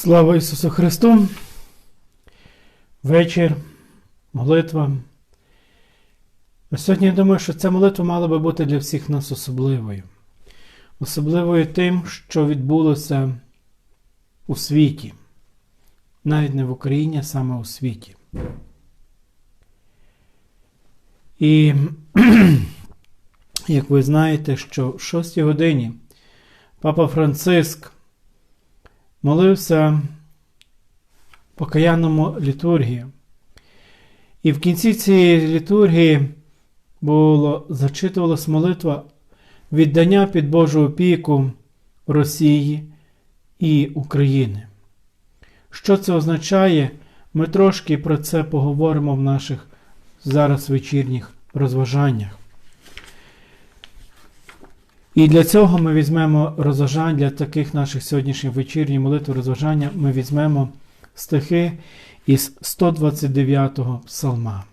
Слава Ісусу Христу! Вечір, молитва. А сьогодні я думаю, що ця молитва мала би бути для всіх нас особливою. Особливою тим, що відбулося у світі. Навіть не в Україні, а саме у світі. І, як ви знаєте, що в 6 годині Папа Франциск молився покаянному літургії. І в кінці цієї літургії було зачитувалась молитва віддання під Божу опіку Росії і України. Що це означає? Ми трошки про це поговоримо в наших зараз вечірніх розважаннях. І для цього ми візьмемо розважання для таких наших сьогоднішніх вечірніх молитв розважання. Ми візьмемо стихи із 129-го псалма.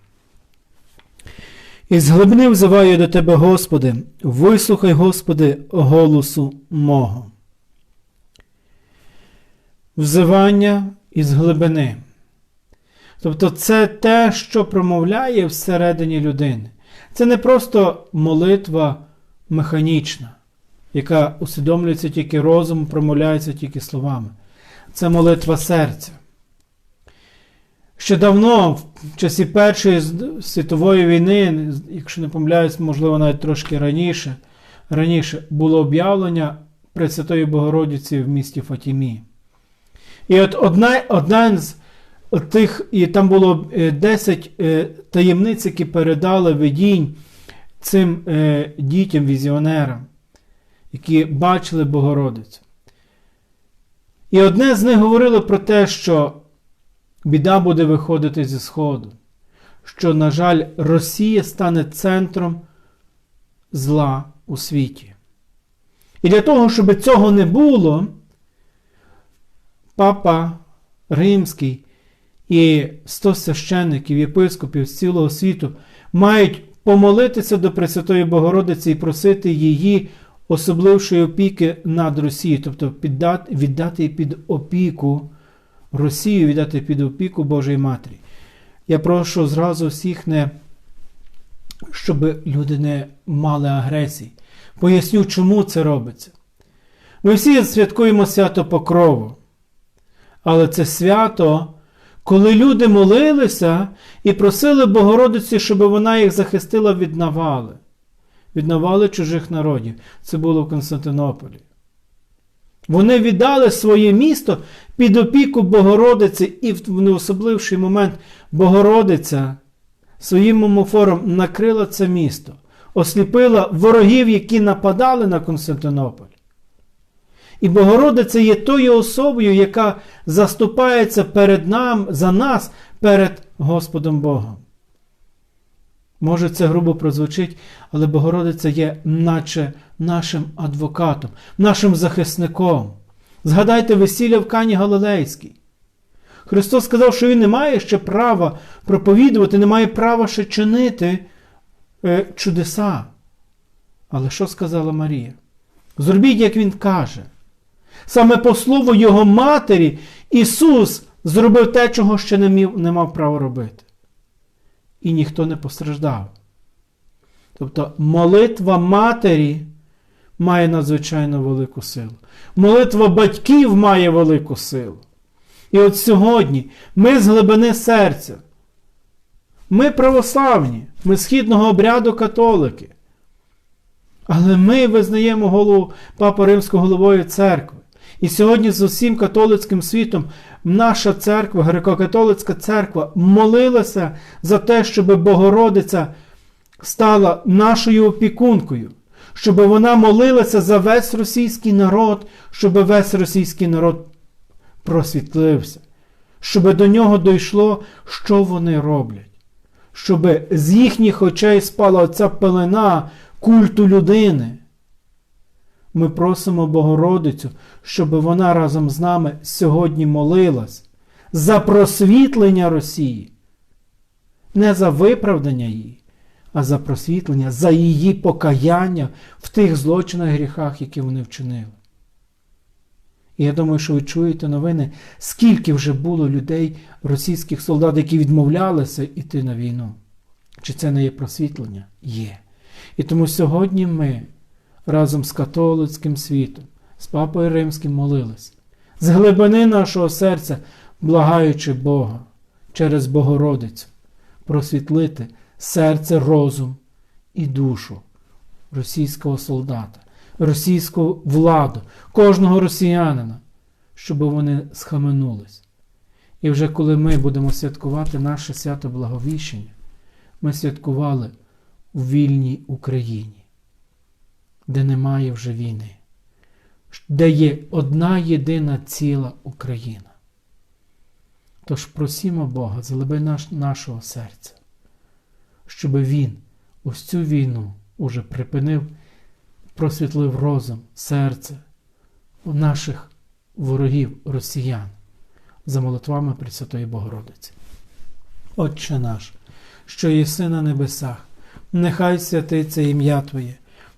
Із глибини взиваю до Тебе, Господи, вислухай, Господи, голосу мого. Взивання із глибини. Тобто це те, що промовляє всередині людини. Це не просто молитва механічна, яка усвідомлюється тільки розумом, промовляється тільки словами. Це молитва серця. Ще давно, в часі Першої світової війни, якщо не помиляюсь, можливо, навіть трошки раніше, раніше було об'явлення Пресвятої Богородиці в місті Фатімі. І от одна, одна з тих, і там було 10 таємниць, які передали видінь цим е, дітям-візіонерам, які бачили Богородицю. І одне з них говорило про те, що біда буде виходити зі Сходу, що, на жаль, Росія стане центром зла у світі. І для того, щоб цього не було, папа Римський і 100 священників, єпископів з цілого світу мають помолитися до Пресвятої Богородиці і просити її особлившої опіки над Росією, тобто піддати, віддати під опіку Росію, віддати під опіку Божої Матері. Я прошу зразу всіх, не, щоб люди не мали агресії. Поясню, чому це робиться. Ми всі святкуємо свято Покрову. Але це свято коли люди молилися і просили Богородиці, щоб вона їх захистила від навали, від навали чужих народів. Це було в Константинополі. Вони віддали своє місто під опіку Богородиці, і в неособливший момент Богородиця своїм момофором накрила це місто, осліпила ворогів, які нападали на Константинополь. І Богородиця є тою особою, яка заступається перед нам, за нас перед Господом Богом. Може, це грубо прозвучить, але Богородиця є наче нашим адвокатом, нашим захисником. Згадайте весілля в Кані Галилейській. Христос сказав, що Він не має ще права проповідувати, не має права ще чинити е, чудеса. Але що сказала Марія? Зробіть, як Він каже. Саме по слову Його Матері Ісус зробив те, чого ще не, мів, не мав права робити. І ніхто не постраждав. Тобто молитва Матері має надзвичайно велику силу. Молитва батьків має велику силу. І от сьогодні ми з глибини серця. Ми православні, ми східного обряду католики. Але ми визнаємо голову Папа Римського головою церкви. І сьогодні з усім католицьким світом наша церква, греко-католицька церква, молилася за те, щоб Богородиця стала нашою опікункою, щоб вона молилася за весь російський народ, щоб весь російський народ просвітлився, щоб до нього дійшло, що вони роблять. Щоб з їхніх очей спала оця пелена культу людини. Ми просимо Богородицю, щоб вона разом з нами сьогодні молилась за просвітлення Росії, не за виправдання її, а за просвітлення, за її покаяння в тих злочинах гріхах, які вони вчинили. І я думаю, що ви чуєте новини, скільки вже було людей, російських солдат, які відмовлялися йти на війну. Чи це не є просвітлення? Є. І тому сьогодні ми разом з католицьким світом, з Папою Римським молилися, з глибини нашого серця, благаючи Бога через Богородицю, просвітлити серце, розум і душу російського солдата, російську владу, кожного росіянина, щоб вони схаменулись. І вже коли ми будемо святкувати наше свято Благовіщення, ми святкували у вільній Україні, де немає вже війни, де є одна єдина ціла Україна. Тож просімо Бога з глибини нашого серця, щоб Він ось цю війну уже припинив, просвітлив розум, серце наших ворогів росіян за молитвами Пресвятої Богородиці. Отче наш, що єси на небесах, нехай святиться ім'я Твоє,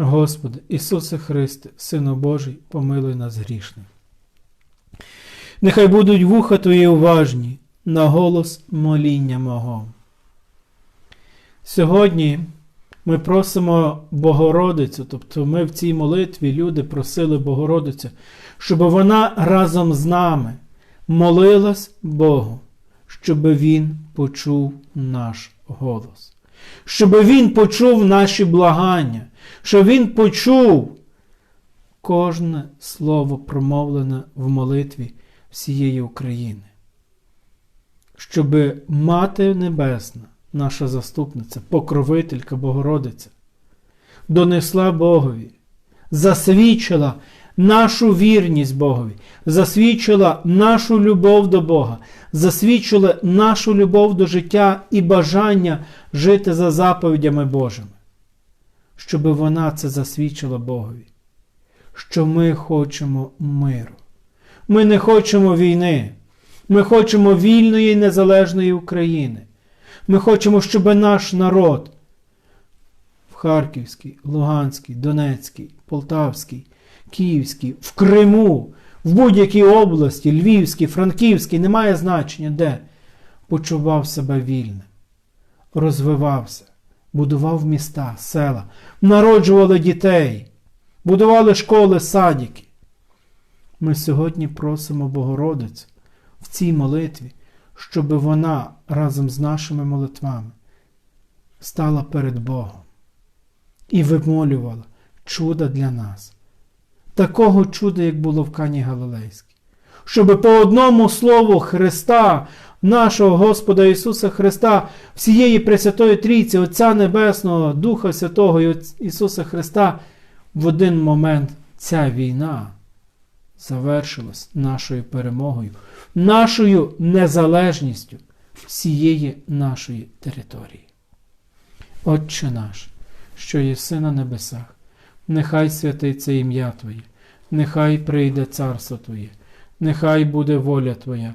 Господи, Ісусе Христе, Сину Божий, помилуй нас грішне. Нехай будуть вуха Твої уважні на голос моління мого. Сьогодні ми просимо Богородицю, тобто ми в цій молитві люди просили Богородицю, щоб вона разом з нами молилась Богу, щоб Він почув наш голос, щоб Він почув наші благання, щоб Він почув кожне слово промовлене в молитві всієї України. Щоб Мати Небесна наша заступниця, покровителька Богородиця, донесла Богові, засвідчила нашу вірність Богові, засвідчила нашу любов до Бога, засвідчила нашу любов до життя і бажання жити за заповідями Божими, щоб вона це засвідчила Богові, що ми хочемо миру. Ми не хочемо війни. Ми хочемо вільної і незалежної України. Ми хочемо, щоб наш народ в Харківській, Луганській, Донецькій, Полтавській, Київській, в Криму, в будь-якій області, Львівській, Франківській, немає значення де, почував себе вільним, розвивався, будував міста, села, народжували дітей, будували школи, садики. Ми сьогодні просимо Богородицю в цій молитві щоб вона разом з нашими молитвами стала перед Богом і вимолювала чудо для нас, такого чуда, як було в Кані Галилейській. Щоб по одному слову Христа, нашого Господа Ісуса Христа, всієї Пресвятої Трійці, Отця Небесного, Духа Святого Ісуса Христа, в один момент ця війна завершилась нашою перемогою нашою незалежністю всієї нашої території. Отче наш, що єси на небесах, нехай святиться ім'я Твоє, нехай прийде царство Твоє, нехай буде воля Твоя,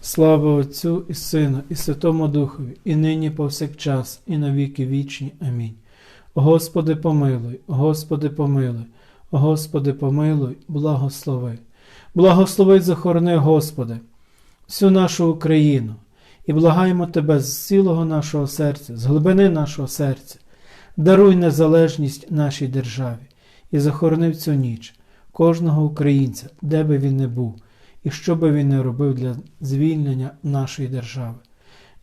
Слава Отцю і Сину, і Святому Духові, і нині повсякчас, і на віки вічні. Амінь. Господи, помилуй, Господи, помилуй, Господи, помилуй, благослови. Благослови, захорони, Господи, всю нашу Україну, і благаємо Тебе з цілого нашого серця, з глибини нашого серця. Даруй незалежність нашій державі і захорони в цю ніч кожного українця, де би він не був, і що би він не робив для звільнення нашої держави.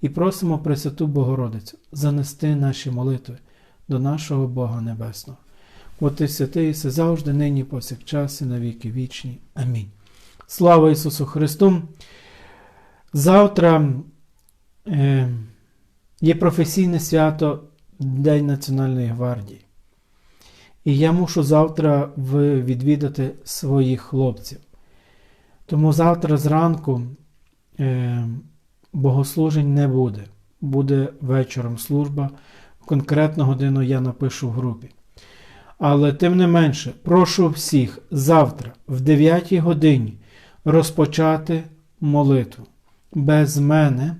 І просимо Пресвяту Богородицю занести наші молитви до нашого Бога Небесного. От і святий, все завжди, нині, повсякчас, і на віки вічні. Амінь. Слава Ісусу Христу! Завтра е, є професійне свято День Національної гвардії. І я мушу завтра відвідати своїх хлопців. Тому завтра зранку е, богослужень не буде. Буде вечором служба. Конкретну годину я напишу в групі. Але тим не менше, прошу всіх завтра, в 9 годині, розпочати молитву. Без мене,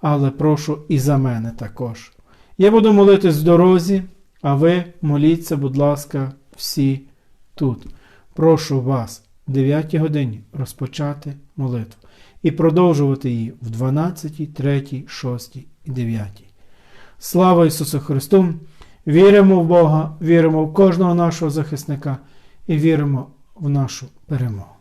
але прошу і за мене також. Я буду молитись в дорозі, а ви моліться, будь ласка, всі тут. Прошу вас 9 годині розпочати молитву і продовжувати її в 12, 3, 6 і 9. Слава Ісусу Христу! Віримо в Бога, віримо в кожного нашого захисника і віримо в нашу перемогу.